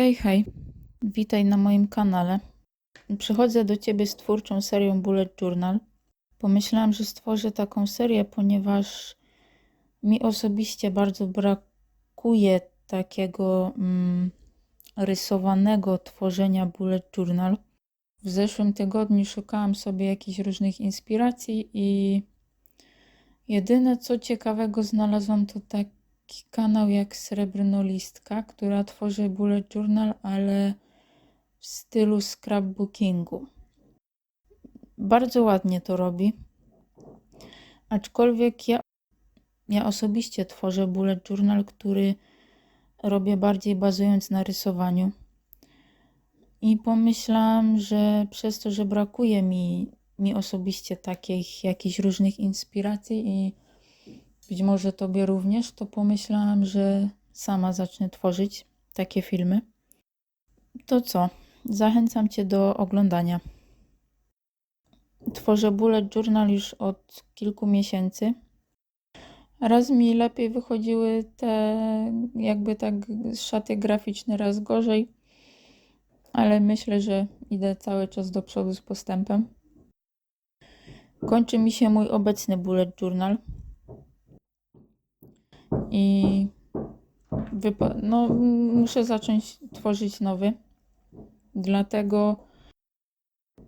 Hej, hej, witaj na moim kanale. Przychodzę do Ciebie z twórczą serią Bullet Journal. Pomyślałam, że stworzę taką serię, ponieważ mi osobiście bardzo brakuje takiego mm, rysowanego tworzenia Bullet Journal. W zeszłym tygodniu szukałam sobie jakichś różnych inspiracji i jedyne co ciekawego znalazłam to taki kanał jak Srebrnolistka, która tworzy bullet journal, ale w stylu scrapbookingu. Bardzo ładnie to robi. Aczkolwiek ja, ja osobiście tworzę bullet journal, który robię bardziej bazując na rysowaniu. I pomyślałam, że przez to, że brakuje mi, mi osobiście takich jakichś różnych inspiracji i być może tobie również, to pomyślałam, że sama zacznę tworzyć takie filmy. To co? Zachęcam cię do oglądania. Tworzę bullet journal już od kilku miesięcy. Raz mi lepiej wychodziły te jakby tak szaty graficzne, raz gorzej, ale myślę, że idę cały czas do przodu z postępem. Kończy mi się mój obecny bullet journal i no, muszę zacząć tworzyć nowy. Dlatego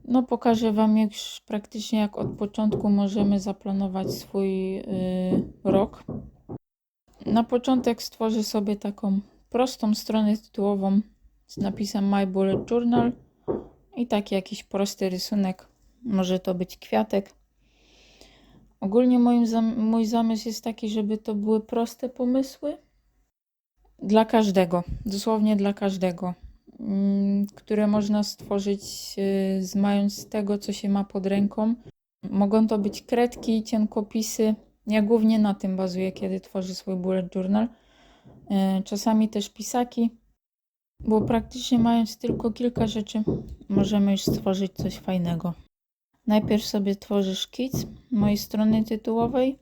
no, pokażę Wam już praktycznie jak od początku możemy zaplanować swój y, rok. Na początek stworzę sobie taką prostą stronę tytułową z napisem My Bullet Journal i taki jakiś prosty rysunek. Może to być kwiatek. Ogólnie moim zam mój zamysł jest taki, żeby to były proste pomysły dla każdego, dosłownie dla każdego, mm, które można stworzyć y, z mając tego, co się ma pod ręką. Mogą to być kredki, cienkopisy. Ja głównie na tym bazuję, kiedy tworzę swój bullet journal. Y, czasami też pisaki, bo praktycznie mając tylko kilka rzeczy, możemy już stworzyć coś fajnego. Najpierw sobie tworzę szkic mojej strony tytułowej,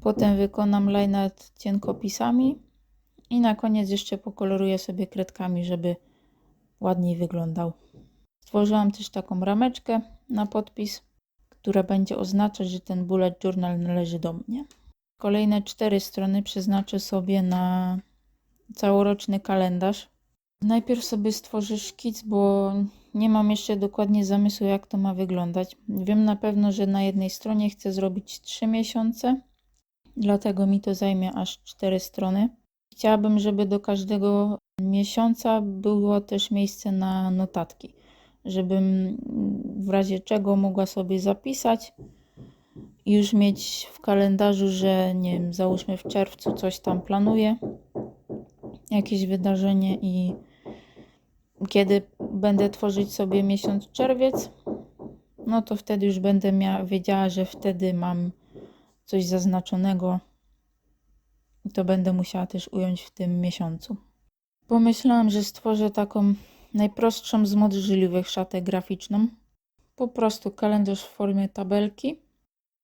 potem wykonam line cienkopisami i na koniec jeszcze pokoloruję sobie kredkami, żeby ładniej wyglądał. Stworzyłam też taką rameczkę na podpis, która będzie oznaczać, że ten bullet journal należy do mnie. Kolejne cztery strony przeznaczę sobie na całoroczny kalendarz. Najpierw sobie stworzę szkic, bo nie mam jeszcze dokładnie zamysłu, jak to ma wyglądać. Wiem na pewno, że na jednej stronie chcę zrobić 3 miesiące, dlatego mi to zajmie aż 4 strony. Chciałabym, żeby do każdego miesiąca było też miejsce na notatki, żebym w razie czego mogła sobie zapisać i już mieć w kalendarzu, że nie wiem, załóżmy w czerwcu coś tam planuję, jakieś wydarzenie i kiedy będę tworzyć sobie miesiąc czerwiec, no to wtedy już będę miała, wiedziała, że wtedy mam coś zaznaczonego i to będę musiała też ująć w tym miesiącu. Pomyślałam, że stworzę taką najprostszą z możliwych szatę graficzną. Po prostu kalendarz w formie tabelki.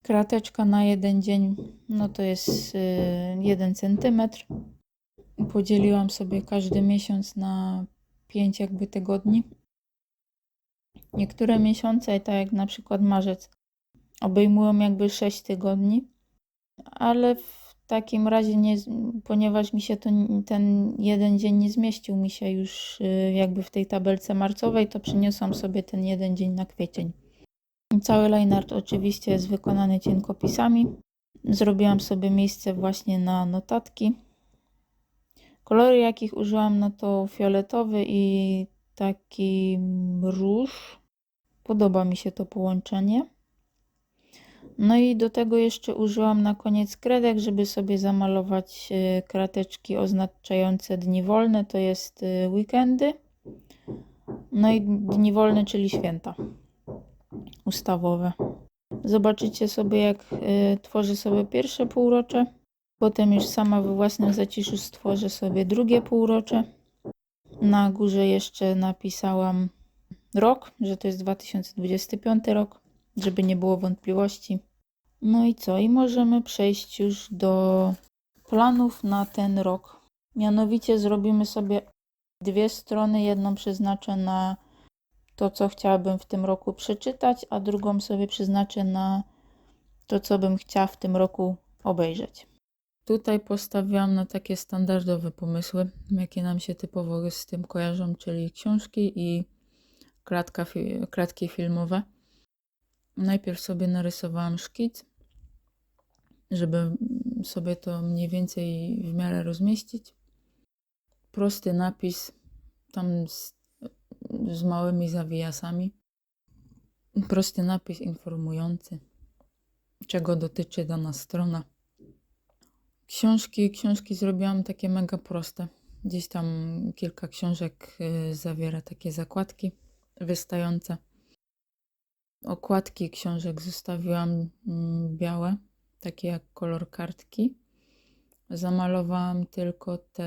Krateczka na jeden dzień, no to jest 1 cm. Podzieliłam sobie każdy miesiąc na 5 jakby tygodni. Niektóre miesiące, tak jak na przykład marzec, obejmują jakby 6 tygodni, ale w takim razie, nie, ponieważ mi się to, ten jeden dzień nie zmieścił mi się już y, jakby w tej tabelce marcowej, to przyniosłam sobie ten jeden dzień na kwiecień. Cały lineart oczywiście jest wykonany cienkopisami. Zrobiłam sobie miejsce właśnie na notatki. Kolory, jakich użyłam, no to fioletowy i taki róż. Podoba mi się to połączenie. No i do tego jeszcze użyłam na koniec kredek, żeby sobie zamalować e, krateczki oznaczające dni wolne, to jest e, weekendy. No i dni wolne, czyli święta ustawowe. Zobaczycie sobie, jak e, tworzę sobie pierwsze półrocze. Potem już sama we własnym zaciszu stworzę sobie drugie półrocze. Na górze jeszcze napisałam rok, że to jest 2025 rok, żeby nie było wątpliwości. No i co? I możemy przejść już do planów na ten rok. Mianowicie zrobimy sobie Dwie strony, jedną przeznaczę na to, co chciałabym w tym roku przeczytać, a drugą sobie przeznaczę na to, co bym chciała w tym roku obejrzeć. Tutaj postawiłam na takie standardowe pomysły, jakie nam się typowo z tym kojarzą, czyli książki i klatka, klatki filmowe. Najpierw sobie narysowałam szkic, żeby sobie to mniej więcej w miarę rozmieścić. Prosty napis, tam z, z małymi zawijasami. Prosty napis informujący, czego dotyczy dana strona. Książki, książki zrobiłam takie mega proste. Gdzieś tam kilka książek y, zawiera takie zakładki wystające. Okładki książek zostawiłam mm, białe, takie jak kolor kartki. Zamalowałam tylko te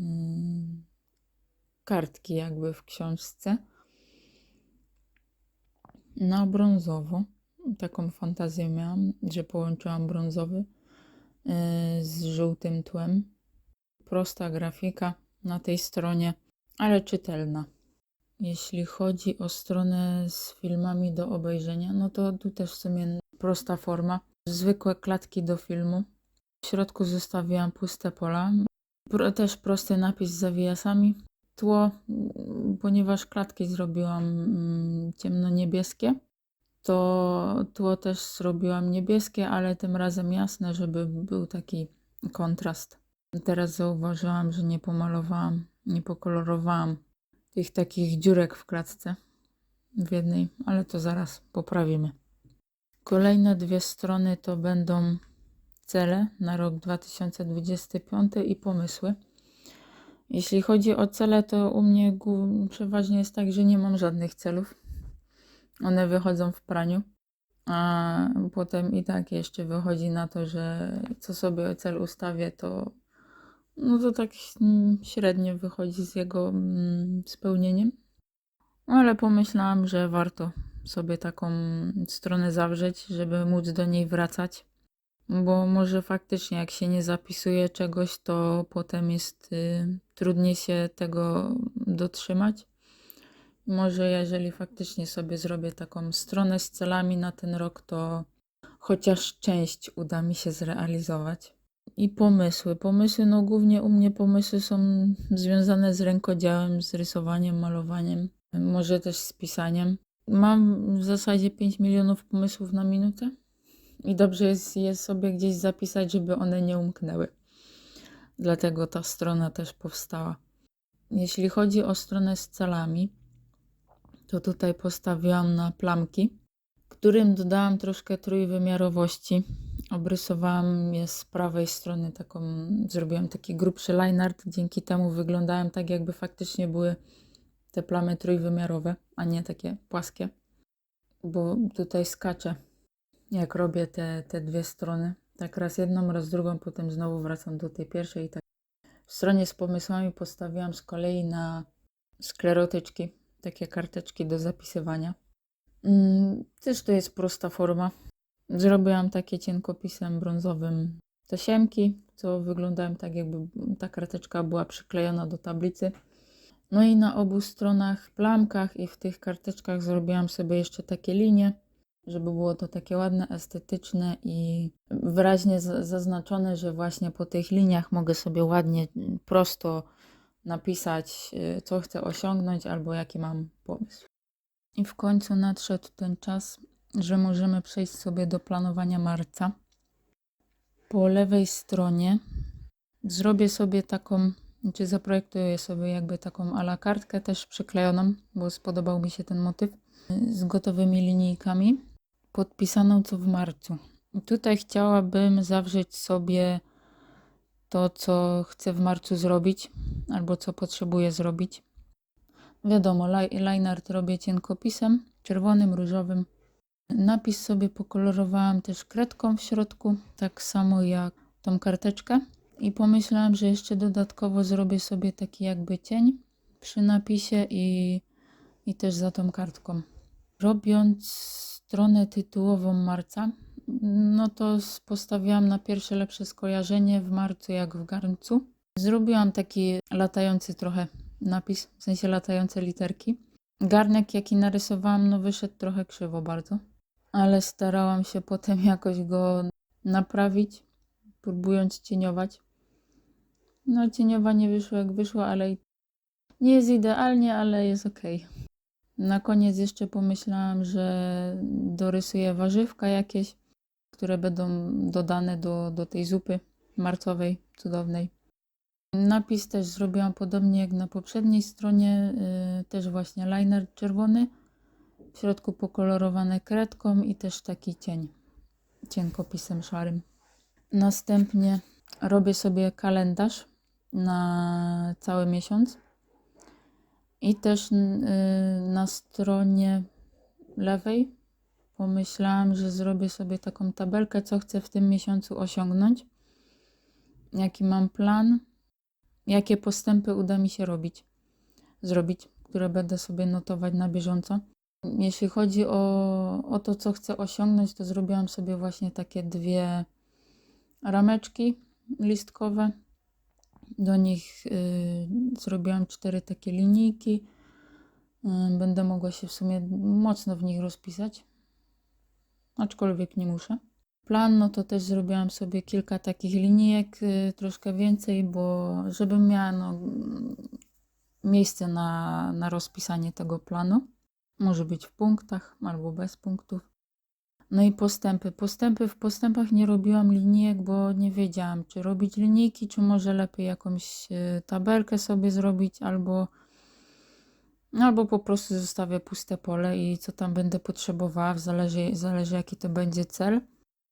mm, kartki jakby w książce na brązowo. Taką fantazję miałam, że połączyłam brązowy z żółtym tłem. Prosta grafika na tej stronie, ale czytelna. Jeśli chodzi o stronę z filmami do obejrzenia, no to tu też w sumie prosta forma. Zwykłe klatki do filmu. W środku zostawiłam puste pola. Pro, też prosty napis z zawijasami. Tło, mm, ponieważ klatki zrobiłam mm, ciemno-niebieskie, to tło też zrobiłam niebieskie, ale tym razem jasne, żeby był taki kontrast. Teraz zauważyłam, że nie pomalowałam, nie pokolorowałam tych takich dziurek w klatce w jednej, ale to zaraz poprawimy. Kolejne dwie strony to będą cele na rok 2025 i pomysły. Jeśli chodzi o cele, to u mnie przeważnie jest tak, że nie mam żadnych celów. One wychodzą w praniu, a potem i tak jeszcze wychodzi na to, że co sobie cel ustawię, to no to tak mm, średnio wychodzi z jego mm, spełnieniem. Ale pomyślałam, że warto sobie taką stronę zawrzeć, żeby móc do niej wracać. Bo może faktycznie, jak się nie zapisuje czegoś, to potem jest y, trudniej się tego dotrzymać. Może jeżeli faktycznie sobie zrobię taką stronę z celami na ten rok, to chociaż część uda mi się zrealizować. I pomysły. Pomysły, no głównie u mnie pomysły są związane z rękodziełem, z rysowaniem, malowaniem, może też z pisaniem. Mam w zasadzie 5 milionów pomysłów na minutę i dobrze jest je sobie gdzieś zapisać, żeby one nie umknęły. Dlatego ta strona też powstała. Jeśli chodzi o stronę z celami, to tutaj postawiłam na plamki, którym dodałam troszkę trójwymiarowości. Obrysowałam je z prawej strony, taką, zrobiłam taki grubszy line art, dzięki temu wyglądają tak, jakby faktycznie były te plamy trójwymiarowe, a nie takie płaskie. Bo tutaj skaczę, jak robię te, te dwie strony. Tak raz jedną, raz drugą, potem znowu wracam do tej pierwszej. i Tak. W stronie z pomysłami postawiłam z kolei na sklerotyczki, takie karteczki do zapisywania. Mm, Też to jest prosta forma. Zrobiłam takie cienkopisem brązowym tasiemki, co wyglądają tak, jakby ta karteczka była przyklejona do tablicy. No i na obu stronach, plamkach i w tych karteczkach zrobiłam sobie jeszcze takie linie, żeby było to takie ładne, estetyczne i wyraźnie zaznaczone, że właśnie po tych liniach mogę sobie ładnie, prosto napisać, y, co chcę osiągnąć albo jaki mam pomysł. I w końcu nadszedł ten czas, że możemy przejść sobie do planowania marca. Po lewej stronie zrobię sobie taką, czy zaprojektuję sobie jakby taką a la kartkę też przyklejoną, bo spodobał mi się ten motyw, z gotowymi linijkami, podpisaną co w marcu. I tutaj chciałabym zawrzeć sobie to, co chcę w marcu zrobić, albo co potrzebuję zrobić. Wiadomo, li- line art robię cienkopisem, czerwonym, różowym. Napis sobie pokolorowałam też kredką w środku, tak samo jak tą karteczkę. I pomyślałam, że jeszcze dodatkowo zrobię sobie taki jakby cień przy napisie i, i też za tą kartką. Robiąc stronę tytułową marca, no to postawiłam na pierwsze lepsze skojarzenie w marcu jak w garncu. Zrobiłam taki latający trochę napis, w sensie latające literki. Garnek, jaki narysowałam, no wyszedł trochę krzywo bardzo, ale starałam się potem jakoś go naprawić, próbując cieniować. No, cieniowanie wyszło jak wyszło, ale nie jest idealnie, ale jest ok. Na koniec jeszcze pomyślałam, że dorysuję warzywka jakieś, które będą dodane do, do tej zupy marcowej, cudownej. Napis też zrobiłam podobnie jak na poprzedniej stronie, yy, też właśnie liner czerwony, w środku pokolorowane kredką i też taki cień, cienkopisem szarym. Następnie robię sobie kalendarz na cały miesiąc i też yy, na stronie lewej pomyślałam, że zrobię sobie taką tabelkę, co chcę w tym miesiącu osiągnąć, jaki mam plan, jakie postępy uda mi się robić, zrobić, które będę sobie notować na bieżąco. Jeśli chodzi o, o to, co chcę osiągnąć, to zrobiłam sobie właśnie takie dwie rameczki listkowe. Do nich y, zrobiłam cztery takie linijki. Y, będę mogła się w sumie mocno w nich rozpisać, aczkolwiek nie muszę. Plan, no to też zrobiłam sobie kilka takich linijek, y, troszkę więcej, bo żebym miała no, miejsce na, na rozpisanie tego planu. Może być w punktach albo bez punktów. No i postępy. Postępy w postępach nie robiłam linijek, bo nie wiedziałam, czy robić linijki, czy może lepiej jakąś y, tabelkę sobie zrobić, albo, albo po prostu zostawię puste pole i co tam będę potrzebowała, zależy, zależy jaki to będzie cel.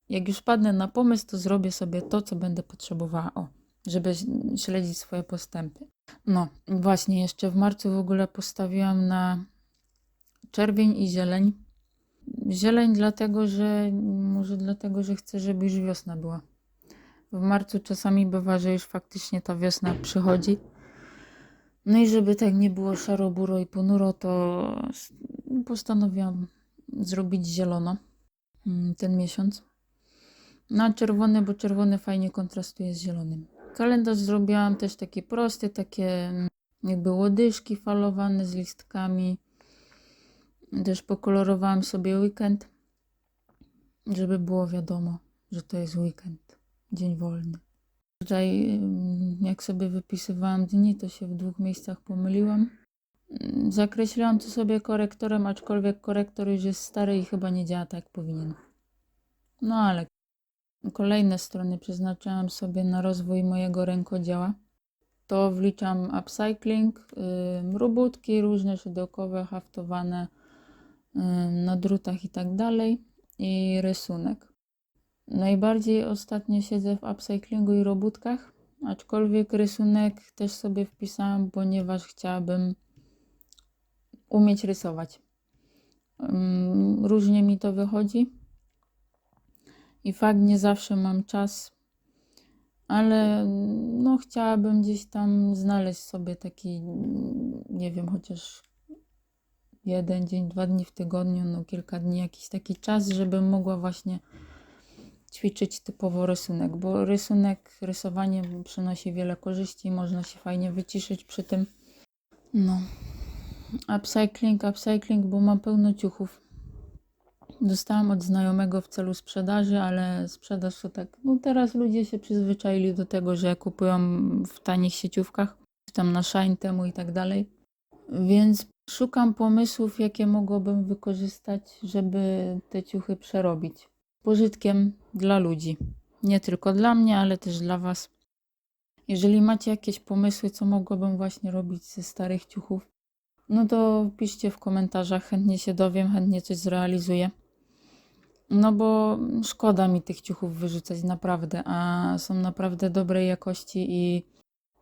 Jak już padnę na pomysł, to zrobię sobie to, co będę potrzebowała, o, żeby śledzić swoje postępy. No, właśnie, jeszcze w marcu w ogóle postawiłam na czerwień i zieleń. Zieleń dlatego, że może dlatego, że chcę, żeby już wiosna była. W marcu czasami bywa, że już faktycznie ta wiosna przychodzi. No i żeby tak nie było szaro, buro i ponuro, to postanowiłam zrobić zielono mm, ten miesiąc. Na czerwony, bo czerwony fajnie kontrastuje z zielonym. Kalendarz zrobiłam też taki prosty, takie mm, jakby łodyżki falowane z listkami. Też pokolorowałam sobie weekend, żeby było wiadomo, że to jest weekend, dzień wolny. Tutaj, ym, jak sobie wypisywałam dni, to się w dwóch miejscach pomyliłam. Ym, Zakreśliłam to sobie korektorem, aczkolwiek korektor już jest stary i chyba nie działa tak jak powinien. No ale kolejne strony przeznaczyłam sobie na rozwój mojego rękodzieła. To wliczam upcycling, robótki różne szydełkowe, haftowane na drutach i tak dalej i rysunek. Najbardziej ostatnio siedzę w upcyclingu i robótkach, aczkolwiek rysunek też sobie wpisałam, ponieważ chciałabym umieć rysować. Ym, Różnie mi to wychodzi i fakt nie zawsze mam czas, ale no chciałabym gdzieś tam znaleźć sobie taki, nie wiem, chociaż jeden dzień, dwa dni w tygodniu, no kilka dni, jakiś taki czas, żebym mogła właśnie ćwiczyć typowo rysunek, bo rysunek, rysowanie przynosi wiele korzyści, można się fajnie wyciszyć przy tym. No. Upcycling, upcycling, bo mam pełno ciuchów. Dostałam od znajomego w celu sprzedaży, ale sprzedaż to tak, no teraz ludzie się przyzwyczaili do tego, że kupują w tanich sieciówkach, tam na Shine temu i tak dalej. Więc szukam pomysłów, jakie mogłabym wykorzystać, żeby te ciuchy przerobić. Pożytkiem dla ludzi. Nie tylko dla mnie, ale też dla Was. Jeżeli macie jakieś pomysły, co mogłabym właśnie robić ze starych ciuchów, no to piszcie w komentarzach, chętnie się dowiem, chętnie coś zrealizuję. No bo szkoda mi tych ciuchów wyrzucać naprawdę, a są naprawdę dobrej jakości i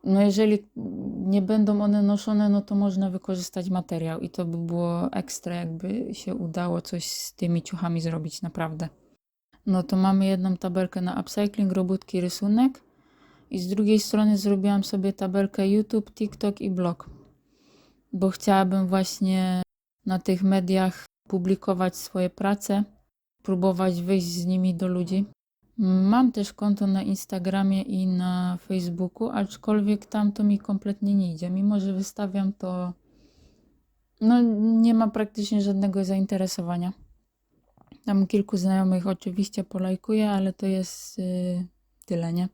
no jeżeli nie będą one noszone, no to można wykorzystać materiał i to by było ekstra, jakby się udało coś z tymi ciuchami zrobić naprawdę. No to mamy jedną tabelkę na upcycling, robótki, rysunek i z drugiej strony zrobiłam sobie tabelkę YouTube, TikTok i blog, bo chciałabym właśnie na tych mediach publikować swoje prace, próbować wyjść z nimi do ludzi. Mam też konto na Instagramie i na Facebooku, aczkolwiek tam to mi kompletnie nie idzie. Mimo, że wystawiam to, no nie ma praktycznie żadnego zainteresowania. Tam kilku znajomych oczywiście polajkuje, ale to jest yy, tyle, nie?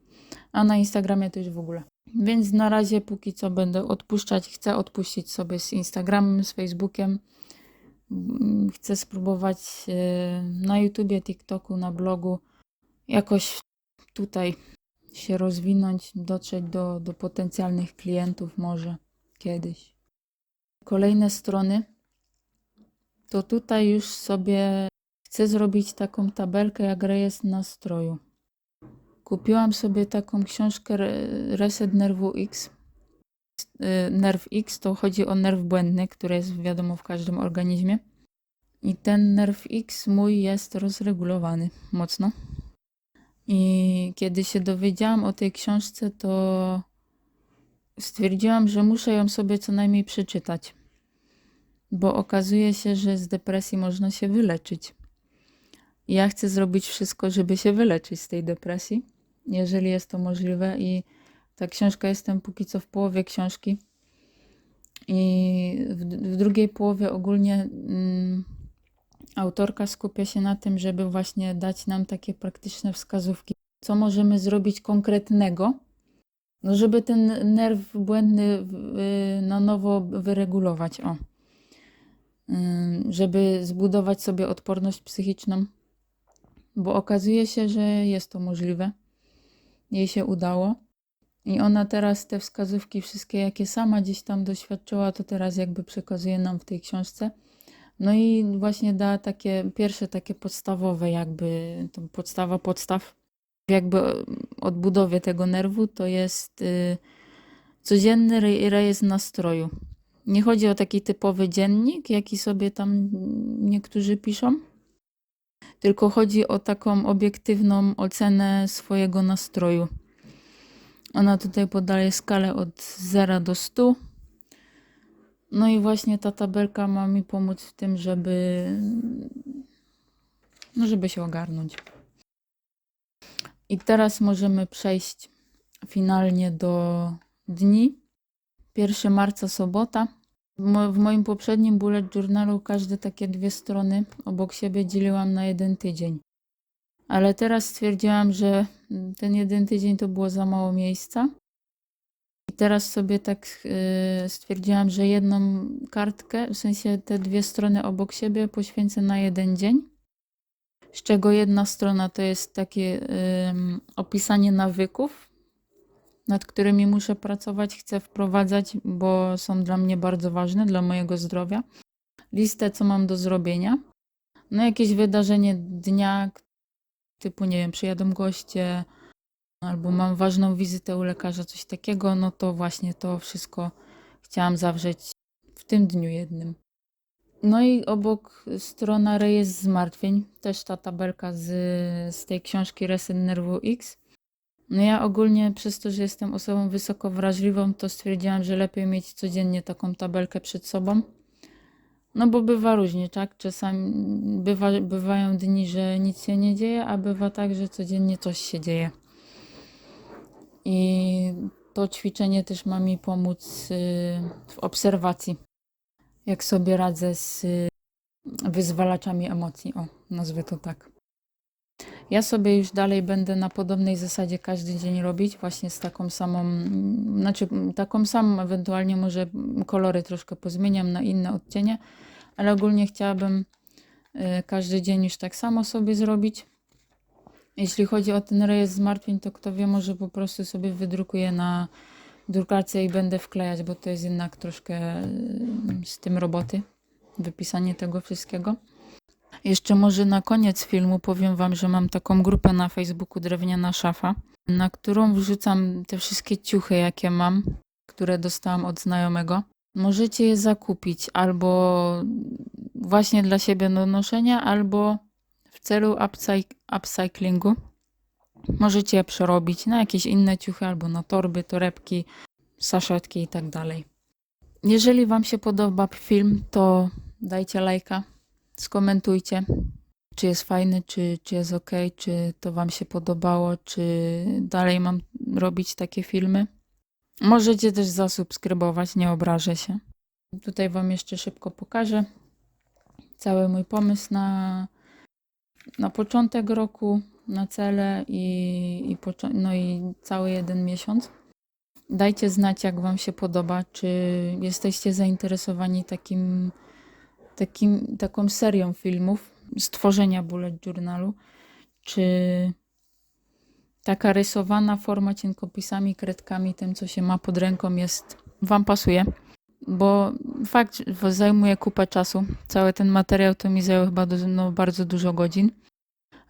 A na Instagramie to już w ogóle. Więc na razie póki co będę odpuszczać, chcę odpuścić sobie z Instagramem, z Facebookiem. Mm, Chcę spróbować yy, na YouTubie, TikToku, na blogu jakoś tutaj się rozwinąć, dotrzeć do, do potencjalnych klientów może kiedyś. Kolejne strony to tutaj już sobie chcę zrobić taką tabelkę jak rejestr nastroju. Kupiłam sobie taką książkę Re- Reset Nerwu X. Y, Nerw X to chodzi o nerw błędny, który jest wiadomo w każdym organizmie. I ten nerw X mój jest rozregulowany mocno. I kiedy się dowiedziałam o tej książce, to stwierdziłam, że muszę ją sobie co najmniej przeczytać. Bo okazuje się, że z depresji można się wyleczyć. Ja chcę zrobić wszystko, żeby się wyleczyć z tej depresji, jeżeli jest to możliwe. I ta książka jestem póki co w połowie książki. I w, w drugiej połowie ogólnie mm, autorka skupia się na tym, żeby właśnie dać nam takie praktyczne wskazówki, co możemy zrobić konkretnego, no żeby ten nerw błędny y, na nowo wyregulować. O. Żeby zbudować sobie odporność psychiczną, bo okazuje się, że jest to możliwe. Jej się udało. I ona teraz te wskazówki, wszystkie jakie sama gdzieś tam doświadczyła, to teraz jakby przekazuje nam w tej książce. No i właśnie da takie pierwsze takie podstawowe jakby, podstawa podstaw jakby odbudowie tego nerwu to jest y, codzienny re- rejestr nastroju. Nie chodzi o taki typowy dziennik, jaki sobie tam niektórzy piszą, tylko chodzi o taką obiektywną ocenę swojego nastroju. Ona tutaj podaje skalę od 0 do 100. No i właśnie ta tabelka ma mi pomóc w tym, żeby, no żeby się ogarnąć. I teraz możemy przejść finalnie do dni. 1 marca, sobota. W mo- W moim poprzednim bullet journalu każde takie dwie strony obok siebie dzieliłam na jeden tydzień. Ale teraz stwierdziłam, że ten jeden tydzień to było za mało miejsca. I teraz sobie tak yy, stwierdziłam, że jedną kartkę, w sensie te dwie strony obok siebie poświęcę na jeden dzień. Z czego jedna strona to jest takie opisanie nawyków, nad którymi muszę pracować, chcę wprowadzać, bo są dla mnie bardzo ważne, dla mojego zdrowia. Listę, co mam do zrobienia. No, jakieś wydarzenie dnia, typu, nie wiem, przyjadą goście, albo mam ważną wizytę u lekarza, coś takiego, no to właśnie to wszystko chciałam zawrzeć w tym dniu jednym. No i obok strona rejestr zmartwień, też ta tabelka z, z tej książki Reset Nerwu X. No ja ogólnie przez to, że jestem osobą wysoko wrażliwą, to stwierdziłam, że lepiej mieć codziennie taką tabelkę przed sobą. No bo bywa różnie, tak? Czasami bywa, bywają dni, że nic się nie dzieje, a bywa tak, że codziennie coś się dzieje. I to ćwiczenie też ma mi pomóc y, w obserwacji, jak sobie radzę z y, wyzwalaczami emocji. O, nazwę to tak. Ja sobie już dalej będę na podobnej zasadzie każdy dzień robić, właśnie z taką samą, znaczy taką samą, ewentualnie może kolory troszkę pozmieniam na inne odcienie, ale ogólnie chciałabym y, każdy dzień już tak samo sobie zrobić. Jeśli chodzi o ten rejestr zmartwień, to kto wie, może po prostu sobie wydrukuję na drukarce i będę wklejać, bo to jest jednak troszkę y, z tym roboty, wypisanie tego wszystkiego. Jeszcze może na koniec filmu powiem Wam, że mam taką grupę na Facebooku Drewniana Szafa, na którą wrzucam te wszystkie ciuchy, jakie mam, które dostałam od znajomego. Możecie je zakupić albo właśnie dla siebie do noszenia, albo w celu upcy- upcyklingu. Możecie je przerobić na jakieś inne ciuchy, albo na torby, torebki, saszetki i tak. Jeżeli Wam się podoba film, to dajcie lajka, skomentujcie, czy jest fajny, czy, czy jest ok, czy to Wam się podobało, czy dalej mam robić takie filmy. Możecie też zasubskrybować, nie obrażę się. Tutaj Wam jeszcze szybko pokażę cały mój pomysł na, na początek roku, na cele i, i, no i cały jeden miesiąc. Dajcie znać, jak Wam się podoba, czy jesteście zainteresowani takim, takim, taką serią filmów stworzenia bullet journalu, czy taka rysowana forma cienkopisami, kredkami, tym, co się ma pod ręką, jest Wam pasuje. Bo fakt, zajmuje kupę czasu. Cały ten materiał to mi zajął chyba du- no, bardzo dużo godzin.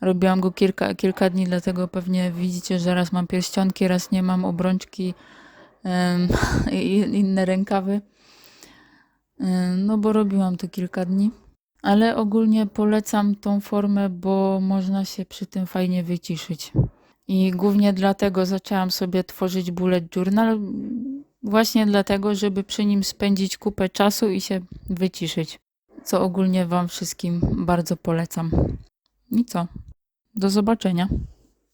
Robiłam go kilka, kilka dni, dlatego pewnie widzicie, że raz mam pierścionki, raz nie mam obrączki i inne rękawy. Em, No bo robiłam to kilka dni. Ale ogólnie polecam tą formę, bo można się przy tym fajnie wyciszyć. I głównie dlatego zaczęłam sobie tworzyć bullet journal. Właśnie dlatego, żeby przy nim spędzić kupę czasu i się wyciszyć. Co ogólnie Wam wszystkim bardzo polecam. I co? Do zobaczenia.